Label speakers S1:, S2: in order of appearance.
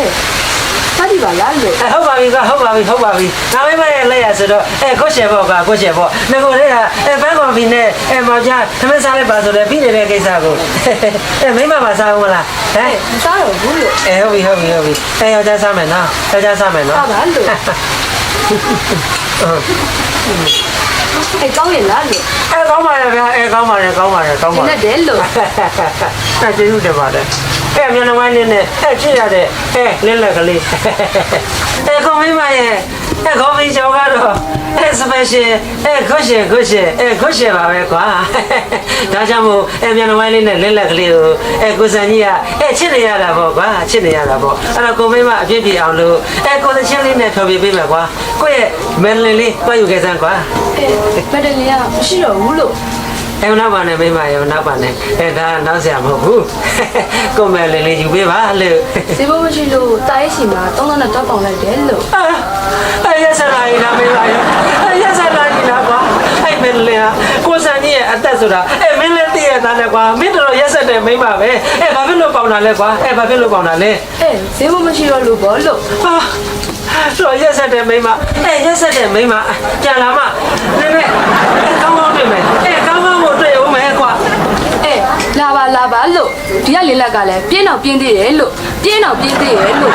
S1: အေးစားကြည့်ပါလားလို့
S2: အဲဟုတ်ပါပြီကွာဟုတ်ပါပြီဟုတ်ပါပြီငါမိမရဲ့လက်ရဆိုတော့အဲကိုရှယ်ပေါ့ကွာကိုရှယ်ပေါ့ငကိုလေးကအဲဘန်းကော်ဖီနဲ့အဲမောင်ကြားသမက်စားလိုက်ပါဆိုတော့ပြီးနေတဲ့ကိစ္စကိုအဲမိမပါစားဦးမလားဟမ်
S1: မစားတော့ဘူးလို့
S2: အဲဟုတ်ပြီဟုတ်ပြီဟုတ်ပြီအဲယောက်ျားစားမယ်နော်ယောက်ျားစားမယ်နော်
S1: စားပါလို့အေးကောင်းရဲ့လားလို့
S2: အဲကောင်းပါရဲ့ဗျာအဲကောင်းပါရဲ့ကောင်းပါရဲ့ကောင်းပါ
S1: နဲ့တယ်လို့
S2: အဲကျေးဇူးတင်ပါတယ် အဲမြန်နဝိုင်းလေးနဲ့အဲချစ်ရတဲ့အဲလင်းလက်ကလေးအဲကောင်းမိမရဲ့အဲကောင်းမိချောကတော့အဲ special အဲခွရှယ်ခွရှယ်အဲခွရှယ်ပါပဲကွာဒါကြောင့်မို့အဲမြန်နဝိုင်းလေးနဲ့လင်းလက်ကလေးကိုအဲကိုစံကြီးကအဲချစ်နေရတာပေါ့ကွာချစ်နေရတာပေါ့အဲ့တော့ကိုမိမအပြည့်ပြည့်အောင်လို့အဲကိုသချင်းလေးနဲ့ဖြောပြပေးမယ်ကွာကိုယ့်ရဲ့မန်လင်လေးတွားယူခဲ့စမ်းကွာ
S1: အေးမက်ဒလင်ကမရှိတော့ဘူးလို့
S2: အဲနောက်ပါနဲ့မိမရောနောက်ပါနဲ့အဲဒါနောက်ဆရာမဟုတ်ဘူးကိုယ်မယ်လေးလေးယူပေးပါလို့
S1: ဈေးဘမရှိလို့တားရဲ့စီမှာတုံးတော့တော့ပေါင်လိုက်တယ်လို့
S2: အာအဲရက်စလာရင်လားမိမရောအဲရက်စလာရင်လားကွာအဲ့မင်းလေးကိုစံကြီးရဲ့အသက်ဆိုတာအဲမင်းလည်းတည့်ရတာနဲ့ကွာမင်းတို့ရက်ဆက်တဲ့မိမပဲအဲဘာဖြစ်လို့ပေါင်တာလဲကွာအဲဘာဖြစ်လို့ပေါင်တာလဲ
S1: အေးဈေးဘမရှိတော့လို့ဘောလို့
S2: ဟာဆိုရက်ဆက်တဲ့မိမအဲရက်ဆက်တဲ့မိမကြာလာမှနည်းနည်းအဲကောင်းကောင်းတွေ့မယ်အဲကောင်းကောင်းကိုတွေ့ဦးမယ်ကွာ
S1: အေး လာပါလာပါလို့ဒီကလေးလက်ကလည်းပြင်းတော့ပြင်းသေးတယ်လို့ပြင်းတော့ပြင်းသေးတယ်လို့